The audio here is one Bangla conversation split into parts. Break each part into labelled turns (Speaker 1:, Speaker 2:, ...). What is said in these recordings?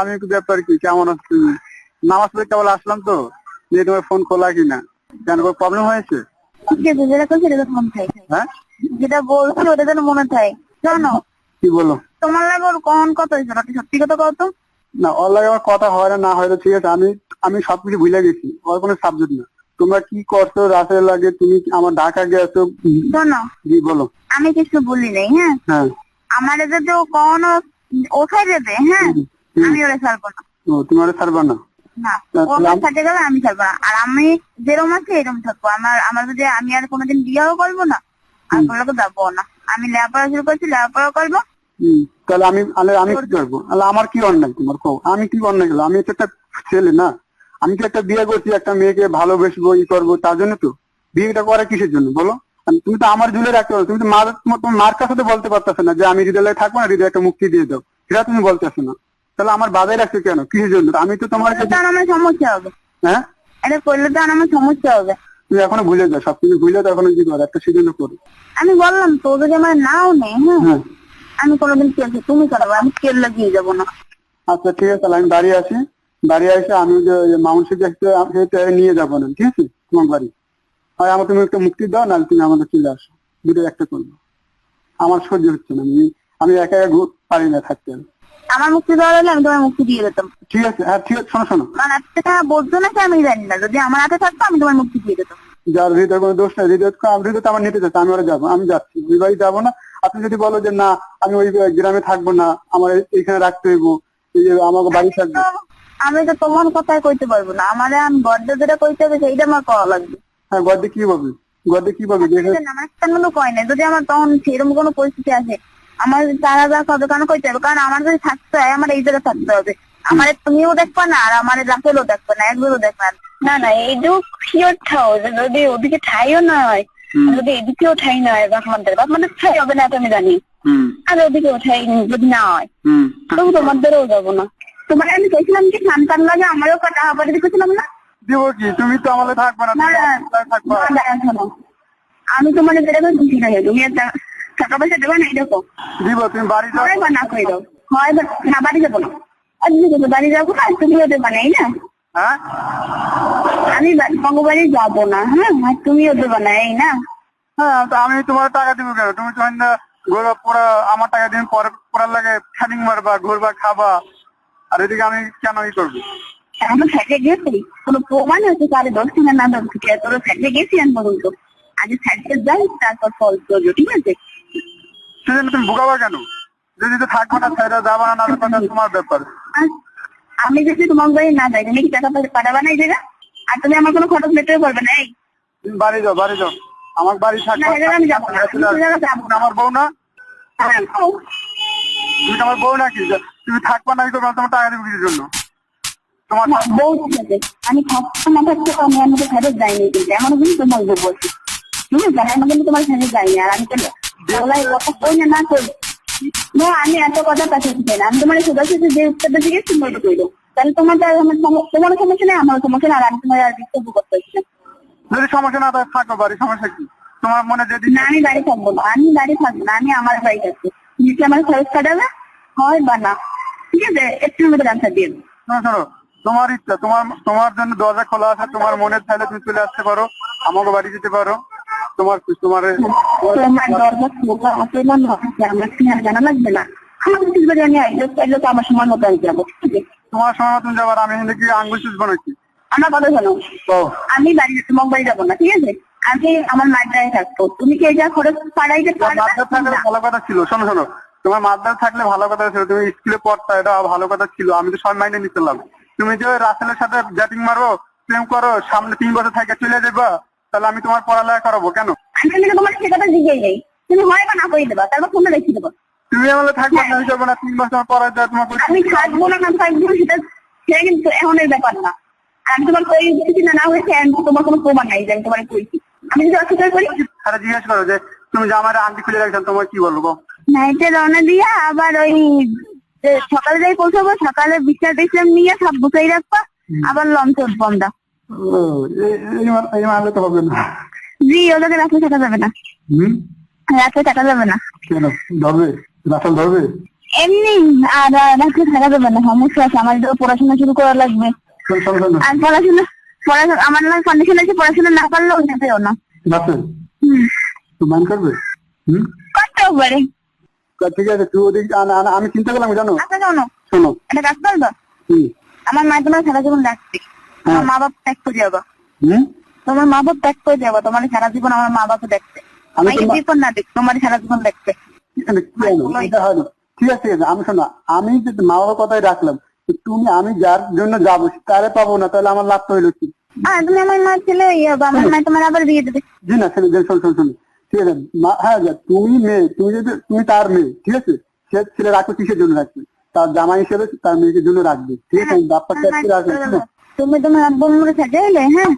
Speaker 1: আমি একটু ব্যাপার কি কেমন আছো তুমি? নামাজ পড়ে কেবল আসলাম তো যে তোমার ফোন খোলা কিনা? কেন কোনো প্রবলেম হয়েছে?
Speaker 2: যেটা করছে সেটা মনে থাকে
Speaker 1: হ্যাঁ?
Speaker 2: যেটা বলছি ওটা যেন মনে থাকে জানো?
Speaker 1: কি বলো?
Speaker 2: তোমার লাগে ওর কখন কত হয়েছে? নাকি সত্যি কথা কত
Speaker 1: না ওর লাগে আমার কথা হয় না না হয় ঠিক আছে। আমি আমি সবকিছু ভুলে গেছি ওর কোনো সাবজেক্ট না। তোমরা কি করছ রাতের লাগে তুমি আমার ঢাকা গেছো?
Speaker 2: শোনো
Speaker 1: জি বলো।
Speaker 2: আমি কিছু বলি নাই হ্যাঁ? আমার যদি ও কখনো ওঠাই দেবে হ্যাঁ। আমি ওরা ছাড়বো না।
Speaker 1: ও তুমি ওরা ছাড়বা না?
Speaker 2: না ও আমার সাথে গেলে আমি ছাড়বো না। আর আমি যেরকম আছে এরকম থাকব। আমার আমার যদি আমি আর কোনোদিন বিয়েও করব না আর কোনো লোক যাব না। আমি লেখাপড়া শুরু করছি লেখাপড়া করব।
Speaker 1: তাহলে আমি আমি কি করব। আমার কি অন্যায় তোমার? কো আমি কি অন্যায় গেলাম আমি তো একটা ছেলে না। আমি তো একটা বিয়ে করছি একটা মেয়েকে ভালোবেসবো ই করব তার জন্য তো। বিয়েটা করে কিসের জন্য? বলো। তুমি তো আমার ঝুলে রাখতে পারো। তুমি তো মার তোমার তোমার মার কাছে তো বলতে পারতেছো না যে আমি হৃদয়ে থাকব না হৃদয় একটা মুক্তি দিয়ে দাও। সেটা তুমি বলতেছো না। তাহলে আমার বাধাই রাখছো কেন? কিসের জন্য? আমি তো তোমার
Speaker 2: আমার সমস্যা হবে।
Speaker 1: হ্যাঁ?
Speaker 2: এটা করলে তো আমার সমস্যা হবে।
Speaker 1: তুমি এখনও ভুলে যাও সবকিছু ভুলে তো এখনও কি করো? একটা সিদ্ধান্ত করো।
Speaker 2: আমি বললাম তো যদি আমার নাও নেই হ্যাঁ?
Speaker 1: হ্যাঁ।
Speaker 2: আমি কোনোদিন কেলছি তুমি আমি লাগিয়ে যাব না।
Speaker 1: আচ্ছা ঠিক আছে তাহলে আমি দাঁড়িয়ে আছি দাঁড়িয়ে এসে আমি যে দেখতে নিয়ে যাব না ঠিক আছে? তোমার বাড়ি। হয় আমার তুমি একটা মুক্তি দাও না তুমি আমাদের চলে আসো। দুটো একটা করব। আমার সহ্য হচ্ছে না আমি আমি একা একা পারি না থাকতে।
Speaker 2: আমার মুক্তি দেওয়া হলে আমি তোমার মুক্তি দিয়ে দিতাম।
Speaker 1: ঠিক আছে হ্যাঁ ঠিক আছে শোনো শোনো।
Speaker 2: কারণ একটা বলছো না কি আমি জানি না। যদি আমার হাতে থাকতো আমি তোমার মুক্তি দিয়ে দিতাম।
Speaker 1: যার হৃদয় কোনো দোষ নাই হৃদয় হৃদয় আমার নিতে যাচ্ছে আমি ওরা যাব আমি যাচ্ছি বাড়ি যাব না। আপনি যদি বলো যে না আমি ওই গ্রামে থাকব না আমার এইখানে রাখতে হইব এই যে আমাকে বাড়ি থাকবে।
Speaker 2: আমি তো তোমার কথাই কইতে পারব না। আমার আমি গদ্য যেটা কইতে হবে সেইটা আমার করা লাগবে।
Speaker 1: হ্যাঁ গদ্দে কি পাবে গদ্দে কি পাবে
Speaker 2: আমার কোনো কয় নাই। যদি আমার তখন সেরকম কোনো পরিস্থিতি আসে আমার তারা যা কবে কেন কইতে হবে কারণ আমার যদি থাকতে হয় আমার এই জায়গায় থাকতে হবে। আমার তুমিও দেখবা না আর আমার রাফেলও দেখবে না একবারও দেখবে না। না না এইটুকু শিওর থাও যে যদি ওদিকে ঠাইও না হয়। যদি এদিকেও ঠাই না হয় বাপমাদের বাপমাদের ঠাই হবে না আমি জানি। আর ওদিকেও ঠাই যদি না হয় তবু তোমাদেরও যাব না। তোমার আমি কইছিলাম কি সন্তান লাগে আমারও কথা হবে দেখেছিলাম না?
Speaker 1: দিব কি? তুমি তো আমাদের থাকবে না
Speaker 2: না, না, না। আমি তোমার যেটা হয়ে তুমি একটা টাকা পয়সা দেবো না দেখো।
Speaker 1: দিব তুমি বাড়ি যাও।
Speaker 2: হয় বা না করে দাও। হয় বা না বাড়ি যাব না। আর যদি বাড়ি যাব আর তুমিও দেবা না এই না?
Speaker 1: হ্যাঁ?
Speaker 2: আমি বাড়ি যাব না হ্যাঁ? আর তুমিও দেবা না এই না?
Speaker 1: হ্যাঁ তো আমি তোমার টাকা দিব কেন? তুমি তো না ঘোরা পড়া আমার টাকা দিন পরে পড়ার লাগে ফ্যানিং মারবা ঘুরবা খাবা। আর এদিকে আমি কেন ই করব?
Speaker 2: আমরা ফ্যাটে গেছি। কোনো প্রমাণ হচ্ছে কারে দশ টাকা না দশ তোর ফ্যাটে গেছি আমি পর্যন্ত আগে ফ্যাটে যাই তারপর ফল করব ঠিক আছে?
Speaker 1: সেজন্য তুমি ভোগাবা কেন? যদি তো থাকবে না ছেড়ে যাবা না না যাবা তোমার ব্যাপার।
Speaker 2: আমি যদি তোমার বাড়ি না যাই তুমি কি টাকা পাঠাবা না এই জায়গা? আর তুমি আমার কোনো খরচ মেটাতে পারবে না এই।
Speaker 1: তুমি বাড়ি যাও বাড়ি যাও। আমার বাড়ি থাকবে
Speaker 2: না, আমি যাব না। না।
Speaker 1: আমার বউ না?
Speaker 2: হ্যাঁ,
Speaker 1: তুমি আমার বউ নাকি যে তুমি থাকবা না তোমার টাকা দিব কিছুর জন্য? তোমার
Speaker 2: না, বউ আমি থাকতে না থাকতে আমি আমাকে ফেরত যাইনি কিন্তু। এমন কিন্তু তোমার বউ বলছি। আছে আমি কিন্তু তোমার ফেরত যাইনি আর আমি তো না আমি এত কথা না। আমি তোমার সোজা যে উত্তরটা তুমি তাহলে তোমার তোমার সমস্যা নেই আমার সমস্যা আর আমি তোমার আর
Speaker 1: যদি সমস্যা না থাকে থাকো বাড়ি সমস্যা কি? তোমার মনে যেদিন
Speaker 2: না আমি বাড়ি থাকব না আমি বাড়ি থাকব না আমি আমার বাড়ি থাকব। কি আমার খরচ কাটাবে? হয় বা না? ঠিক আছে একটু আনসার দিয়ে দেবো।
Speaker 1: শোনো তোমার ইচ্ছা তোমার তোমার জন্য দরজা খোলা আছে তোমার মনের চাইলে তুমি চলে আসতে পারো আমাকে বাড়ি যেতে পারো। তোমার তোমার
Speaker 2: তোমার দরজা খোলা আছে না না? আমার কি আর জানা লাগবে না? আমার কিছু বাড়ি আমি আইলে চাইলে তো আমার সময় মতো আমি যাব ঠিক আছে?
Speaker 1: তোমার সময় মতন যাবার আমি এখানে কি আঙ্গুল চুষবো নাকি
Speaker 2: আমার কথা শোনো আমি বাড়ি তোমার বাড়ি যাব না ঠিক আছে? আমি আমার মায়ের থাকব। তুমি কি এটা খরচ পাড়াইতে পারবে
Speaker 1: ভালো কথা ছিল শোনো শোনো। তোমার মাদ্রাস থাকলে ভালো কথা ছিল তুমি স্কুলে পড়তা এটা ভালো কথা ছিল। আমি তো সব মাইনে নিতেলাম তুমি যে রাসেলের সাথে জ্যাটিং মারো প্রেম করো সামনে তিন বছর থেকে চলে যাবা। তাহলে আমি তোমার পড়ালেখা করাবো কেন?
Speaker 2: আমি কিন্তু তোমার সে কথা জিজ্ঞেস নেই তুমি হয় বা না করে দেবা তারপর ফোনে রেখে দেবো।
Speaker 1: তুমি আমাদের থাকবে না হিসাবে না তিন বছর তোমার
Speaker 2: আমি থাকব না না থাকব সেটা সেটা কিন্তু এখনের ব্যাপার না। আমি তোমার কই দিচ্ছি না না হয়েছে আমি তোমার কোনো প্রমাণ নাই যে আমি তোমার কইছি আমি যদি অস্বীকার করি
Speaker 1: তারা জিজ্ঞেস করো যে তুমি যে আমার আন্টি খুলে তোমার কি বলব?
Speaker 2: নাইটে রওনা দিয়া আবার ওই সকালে যাই পৌঁছাবো সকালে বিছনা টিছনা নিয়ে সব গুছাই রাখবা আবার লঞ্চ উঠবো আমরা।
Speaker 1: ও, এই- এই মা- এই মানলে তো হবে না।
Speaker 2: জি ওদেরকে রাত্রে থাকা যাবে না।
Speaker 1: হুম?
Speaker 2: রাত্রে থাকা যাবে না।
Speaker 1: কেন? ধরবে? রাসেল ধরবে?
Speaker 2: এমনি আর রাখতে থাকা যাবে না। সমস্যা আছে আমার পড়াশোনা শুরু করা লাগবে। আর পড়াশোনা পড়াশোনা আমার না কন্ডিশন আছে পড়াশোনা না যেতেও না। হুম।
Speaker 1: মান করবে? হুম?
Speaker 2: করতেও পারে।
Speaker 1: ঠিক আছে তুই ওদিক আমি চিন্তা করলাম জানো?
Speaker 2: আচ্ছা শোনো।
Speaker 1: শোনো।
Speaker 2: এটা কাজ করব? আমার মা তোমার সারা জীবন রাখবে আমার মা বাপ ত্যাগ করে যাব।
Speaker 1: হুম?
Speaker 2: তোমার মা বাপ ত্যাগ করে যাব। তোমার সারা জীবন আমার মা বাপ দেখতে জীবন না দেখ তোমার সারা জীবন দেখতে।
Speaker 1: ঠিক আছে ঠিক আছে আমি শোনো আমি যদি মা বাবার কথাই রাখলাম তুমি আমি যার জন্য যাব তারে পাবো না তাহলে আমার লাভ তো হইল কি?
Speaker 2: তুমি আমার মা ছেলে ইয়ে হবে, আমার মা তোমার আবার বিয়ে দেবে।
Speaker 1: জি না শোনো শোন শোন শোন। ঠিক আছে মা- হ্যাঁ তুমি মেয়ে তুমি যদি তুমি তার মেয়ে ঠিক আছে? সে ছেলে রাখবে কিসের জন্য রাখবে। তার জামাই হিসেবে তার মেয়েকে জন্য রাখবে। ঠিক আছে রাখবে আছে?
Speaker 2: তুমি তোমার আব্বু মুড়ে সাজাইলে হ্যাঁ?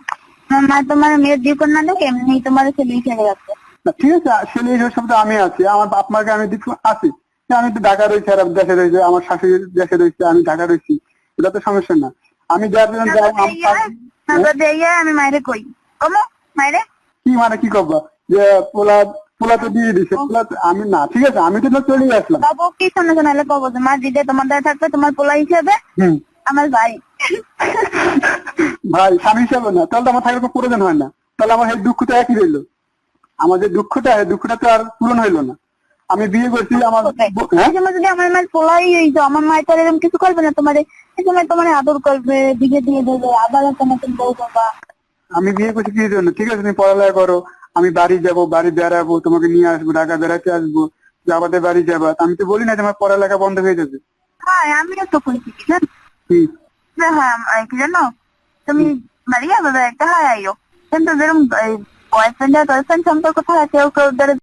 Speaker 2: আমার মা তোমার মেয়ের জীবন না দেখ এমনি তোমার ছেলে ছেড়ে যাচ্ছে
Speaker 1: ঠিক আছে ছেলে হিসেবে সব তো আমি আছি। আমার বাপ মাকে আমি আছি। আমি তো ঢাকা রয়েছি আর দেশে রয়েছে আমার শাশুড়ি দেশে রয়েছে আমি ঢাকা রয়েছি। এটা তো সমস্যা না। আমি যার জন্য যাব আমি
Speaker 2: দিয়ে আমি কই? কমো মায়েরে?
Speaker 1: কি মানে কি করব? যে পোলা পোলা তো দিয়ে দিছে পোলা তো- আমি না ঠিক আছে আমি তো চলে আসলাম।
Speaker 2: বাবু কি শোনো শোনো এলে কবো মা দিদে তোমার দ্বারা থাকবে তোমার পোলা হিসেবে আমার ভাই।
Speaker 1: ভাই স্বামী হিসাবে না। তাহলে তো আমার থাকার কোনো প্রয়োজন হয় না। তাহলে আমার এই দুঃখটা একই রইল। আমার যে দুঃখটা দুঃখটা তো আর পূরণ হইল না। আমি বিয়ে করছি আমার হ্যাঁ?
Speaker 2: যদি আমার মায়ের পোলাই হইতো আমার মায়ের তো এরকম কিছু করবে না তোমার এই সময় তোমার আদর করবে দিকে দিয়ে দেবে আবার একটা নতুন বউ করবা
Speaker 1: আমি বিয়ে করছি কি জন্য? ঠিক আছে তুমি পড়ালেখা করো। আমি বাড়ি যাব বাড়ি বেড়াবো তোমাকে নিয়ে আসব ঢাকা বেড়াতে আসব যাবাতে বাড়ি যাবা। আমি তো বলি না যে আমার পড়ালেখা বন্ধ হয়ে যাবে।
Speaker 2: হ্যাঁ আমিও তো করেছি কি জানো
Speaker 1: হুম
Speaker 2: যে হ্যাঁ এই কি জানো তুমি বাড়ি যাবে একটা হ্যাঁ আইও কিন্তু যেরকম বয়ফ্রেন্ড আর গার্লফ্রেন্ড সম্পর্ক থাকে কেউ কেউ ধরে